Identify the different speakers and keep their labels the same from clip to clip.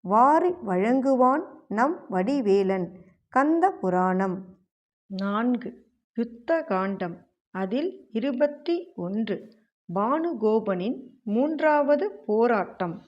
Speaker 1: வாரி வழங்குவான் நம் வடிவேலன். கந்த புராணம். நான்கு. யுத்த காண்டம் அதில் இருபத்தி ஒன்று. பானுகோபனின் மூன்றாவது போராட்டம்.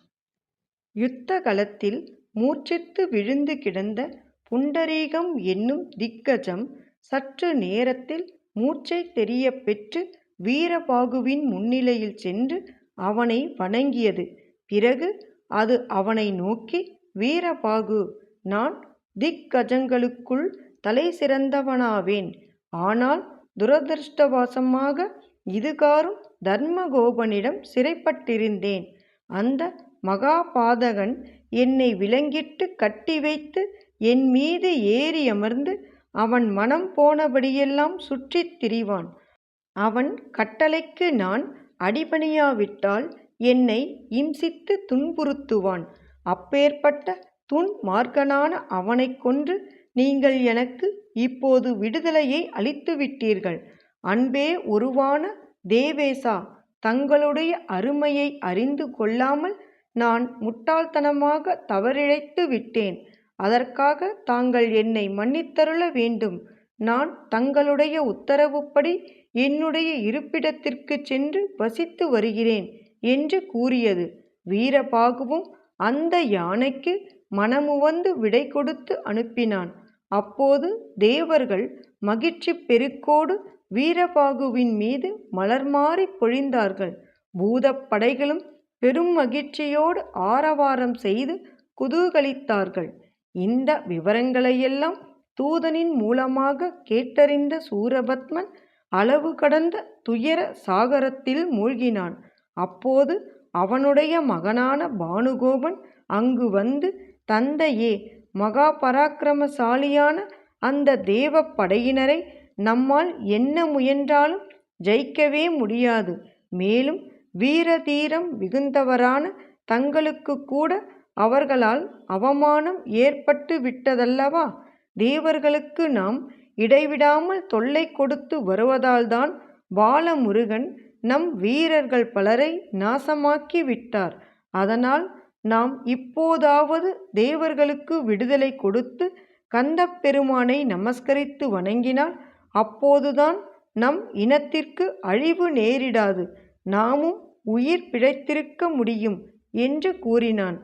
Speaker 1: யுத்த களத்தில் மூர்ச்சித்து விழுந்து கிடந்த புண்டரீகம் என்னும் திக்கஜம் சற்று நேரத்தில் மூர்ச்சை தெரியப் பெற்று வீரபாகுவின் முன்னிலையில் சென்று அவனை வணங்கியது. பிறகு அது அவனை நோக்கி வீரபாகு நான் திக்கஜங்களுக்குள் தலை சிறந்தவனாவேன் ஆனால் துரதிருஷ்டவசமாக இதுகாறும் தர்மகோபனிடம் சிறைப்பட்டிருந்தேன். அந்த மகாபாதகன் என்னை விலங்கிட்டு கட்டி வைத்து என் மீது ஏறி அமர்ந்து அவன் மனம் போனபடியெல்லாம் சுற்றித் திரிவான். அவன் கட்டளைக்கு நான் அடிபணியாவிட்டால் என்னை இம்சித்து துன்புறுத்துவான். அப்பேற்பட்ட துன்மார்க்கனான அவனைக் கொன்று நீங்கள் எனக்கு இப்போது விடுதலையை அளித்துவிட்டீர்கள். அன்பே உருவான தேவேசா தங்களுடைய அருமையை அறிந்து கொள்ளாமல் நான் முட்டாள்தனமாக தவறிழைத்து விட்டேன். அதற்காக தாங்கள் என்னை மன்னித்தருள வேண்டும். நான் தங்களுடைய உத்தரவுப்படி என்னுடைய இருப்பிடத்திற்குச் சென்று வசித்து வருகிறேன். என்று கூறியது. வீரபாகுவும் அந்த யானைக்கு மனமுவந்து விடை கொடுத்து அனுப்பினான். அப்போது தேவர்கள் மகிழ்ச்சி பெருக்கோடு வீரபாகுவின் மீது மலர்மாரி பொழிந்தார்கள். பூதப்படைகளும் பெரும் மகிழ்ச்சியோடு ஆரவாரம் செய்து குதூகலித்தார்கள். இந்த விவரங்களையெல்லாம் தூதனின் மூலமாக கேட்டறிந்த சூரபத்மன் அளவு கடந்த துயர சாகரத்தில் மூழ்கினான். அப்போது அவனுடைய மகனான பானுகோபன் அங்கு வந்து தந்தையே மகா பராக்கிரமசாலியான அந்த தேவ படையினரை நம்மால் என்ன முயன்றாலும் ஜெயிக்கவே முடியாது. மேலும் வீரதீரம் மிகுந்தவரான தங்களுக்கு கூட அவர்களால் அவமானம் ஏற்பட்டு விட்டதல்லவா? தேவர்களுக்கு நாம் இடைவிடாமல் தொல்லை கொடுத்து வருவதால்தான் பாலமுருகன் நம் வீரர்கள் பலரை நாசமாக்கி விட்டார் அதனால் நாம் இப்போதாவது தேவர்களுக்கு விடுதலை கொடுத்து கந்த பெருமானை நமஸ்கரித்து வணங்கினால் அப்போதுதான் நம் இனத்திற்கு அழிவு நேரிடாது. நாமும் உயிர் பிழைத்திருக்க முடியும் என்று கூறினான்.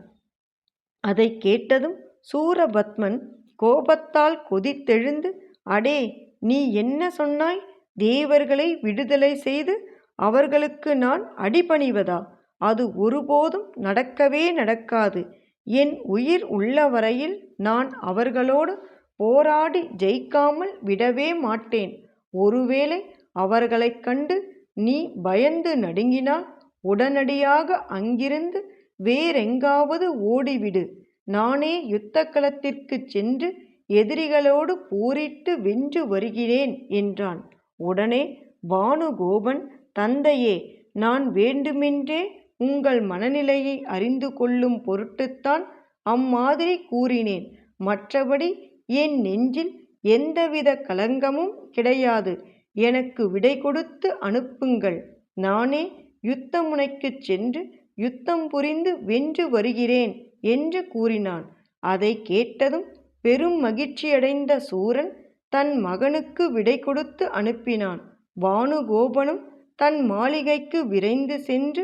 Speaker 1: அதை கேட்டதும் சூரபத்மன் கோபத்தால் கொதித்தெழுந்து அடே நீ என்ன சொன்னாய்? தேவர்களை விடுதலை செய்து அவர்களுக்கு நான் அடிபணிவதா? அது ஒருபோதும் நடக்கவே நடக்காது. என் உயிர் உள்ள வரையில் நான் அவர்களோடு போராடி ஜெயிக்காமல் விடவே மாட்டேன். ஒருவேளை அவர்களைக் கண்டு நீ பயந்து நடுங்கினால் உடனடியாக அங்கிருந்து வேறெங்காவது ஓடிவிடு. நானே யுத்த களத்திற்குச் சென்று எதிரிகளோடு போரிட்டு வென்று வருகிறேன் என்றான். உடனே பானுகோபன் தந்தையே நான் வேண்டுமென்றே உங்கள் மனநிலையை அறிந்து கொள்ளும் பொருட்டுத்தான் அம்மாதிரி கூறினேன். மற்றபடி என் நெஞ்சில் எந்தவித கலங்கமும் கிடையாது. எனக்கு விடை கொடுத்து அனுப்புங்கள். நானே யுத்த முனைக்குச் சென்று யுத்தம் புரிந்து வென்று வருகிறேன் என்று கூறினான். அதை கேட்டதும் பெரும் மகிழ்ச்சியடைந்த சூரன் தன் மகனுக்கு விடை கொடுத்து அனுப்பினான். பானுகோபனும் தன் மாளிகைக்கு விரைந்து சென்று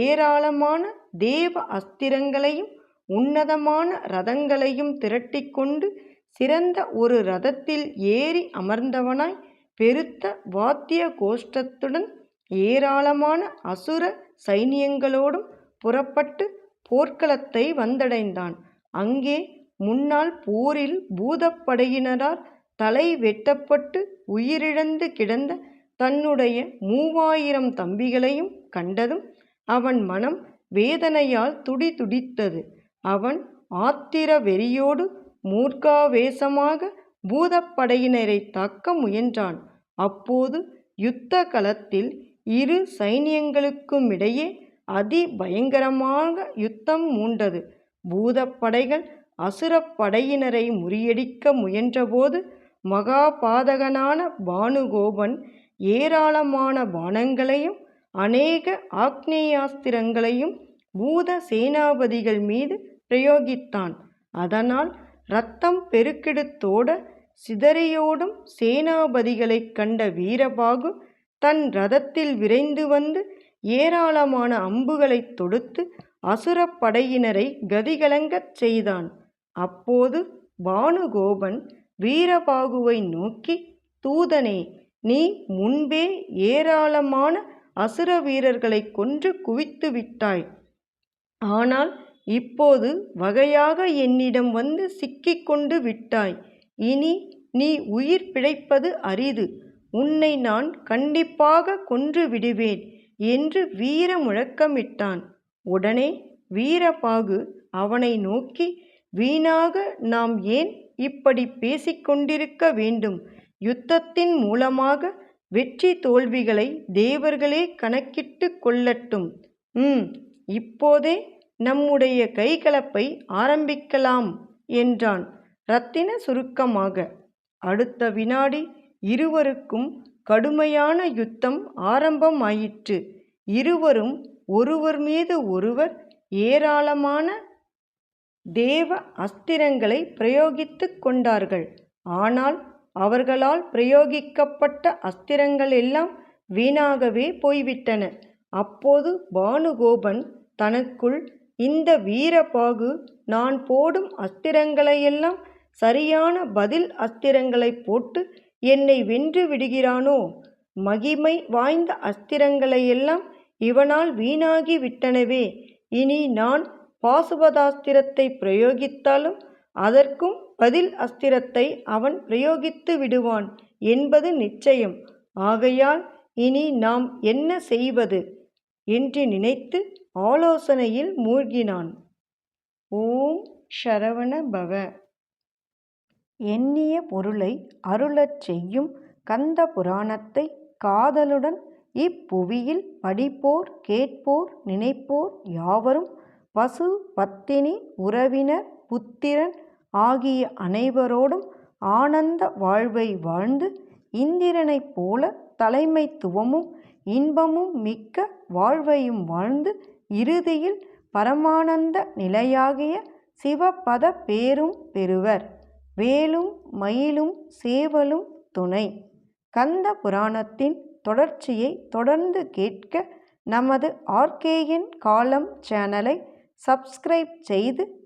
Speaker 1: ஏராளமான தேவ அஸ்திரங்களையும் உன்னதமான ரதங்களையும் திரட்டிக்கொண்டு சிறந்த ஒரு ரதத்தில் ஏறி அமர்ந்தவனாய் பெருத்த வாத்திய கோஷ்டத்துடன் ஏராளமான அசுர சைனியங்களோடும் புறப்பட்டு போர்க்களத்தை வந்தடைந்தான். அங்கே முன்னால் போரில் பூதப்படையினரால் தலை வெட்டப்பட்டு உயிரிழந்து கிடந்த தன்னுடைய மூவாயிரம் தம்பிகளையும் கண்டதும் அவன் மனம் வேதனையால் துடிதுடித்தது அவன் ஆத்திர வெறியோடு மூர்க்காவேசமாக பூதப்படையினரை தாக்க முயன்றான். அப்போது யுத்த களத்தில் இரு சைனியங்களுக்குமிடையே அதி பயங்கரமாக யுத்தம் மூண்டது. பூதப்படைகள் அசுரப்படையினரை முறியடிக்க முயன்றபோது மகாபாதகனான பானுகோபன் ஏராளமான பானங்களையும் அநேக ஆக்னேயாஸ்திரங்களையும் பூத சேனாபதிகள் மீது பிரயோகித்தான். அதனால் இரத்தம் பெருக்கெடுத்தோட சிதறியோடும் சேனாபதிகளைக் கண்ட வீரபாகு தன் ரதத்தில் விரைந்து வந்து ஏராளமான அம்புகளைத் தொடுத்து அசுரப்படையினரை கதிகலங்கச் செய்தான். அப்போது பானுகோபன் வீரபாகுவை நோக்கி தூதனே நீ முன்பே ஏராளமான அசுர வீரர்களைக் கொன்று குவித்து விட்டாய் ஆனால் இப்போது வகையாக என்னிடம் வந்து சிக்கிக் கொண்டு விட்டாய். இனி நீ உயிர் பிழைப்பது அரிது. உன்னை நான் கண்டிப்பாக கொன்று விடுவேன் என்று வீர முழக்கமிட்டான். உடனே வீரபாகு அவனை நோக்கி வீணாக நாம் ஏன் இப்படி பேசிக் கொண்டிருக்க வேண்டும். யுத்தத்தின் மூலமாக வெற்றி தோல்விகளை தேவர்களே கணக்கிட்டு கொள்ளட்டும். ம். இப்போதே நம்முடைய கைகலப்பை ஆரம்பிக்கலாம் என்றான் ரத்தின சுருக்கமாக. அடுத்த வினாடி இருவருக்கும் கடுமையான யுத்தம் ஆரம்பமாயிற்று. இருவரும் ஒருவர் மீது ஒருவர் ஏராளமான தேவ அஸ்திரங்களை பிரயோகித்துக் கொண்டார்கள். ஆனால் அவர்களால் பிரயோகிக்கப்பட்ட அஸ்திரங்களெல்லாம் வீணாகவே போய்விட்டன. அப்போது பானுகோபன் தனக்குள் இந்த வீரபாகு நான் போடும் அஸ்திரங்களையெல்லாம் சரியான பதில் அஸ்திரங்களைப் போட்டு என்னை வென்று விடுகிறானோ? மகிமை வாய்ந்த அஸ்திரங்களையெல்லாம் இவனால் வீணாகி விட்டனவே. இனி நான் பாசுபதாஸ்திரத்தை பிரயோகித்தாலும் அதற்கும் பதில் அஸ்திரத்தை அவன் பிரயோகித்து விடுவான் என்பது நிச்சயம். ஆகையால் இனி நாம் என்ன செய்வது? என்று நினைத்து ஆலோசனையில் மூழ்கினான். ஓம் ஷரவண பவ. எண்ணிய பொருளை அருளச் செய்யும் கந்த புராணத்தை காதலுடன் இப்புவியில் படிப்போர் கேட்போர் நினைப்போர் யாவரும் பசு பத்தினி உறவினர் புத்திரன் ஆகிய அனைவரோடும் ஆனந்த வாழ்வை வாழ்ந்து இந்திரனைப் போல தலைமைத்துவமும் இன்பமும் மிக்க வாழ்வையும் வாழ்ந்து இறுதியில் பரமானந்த நிலையாகிய சிவபத பேரும் பெறுவர். வேலும் மயிலும் சேவலும் துணை. கந்த புராணத்தின் தொடர்ச்சியை தொடர்ந்து கேட்க நமது ஆர்கேஎன் காலம் சேனலை சப்ஸ்கிரைப் செய்து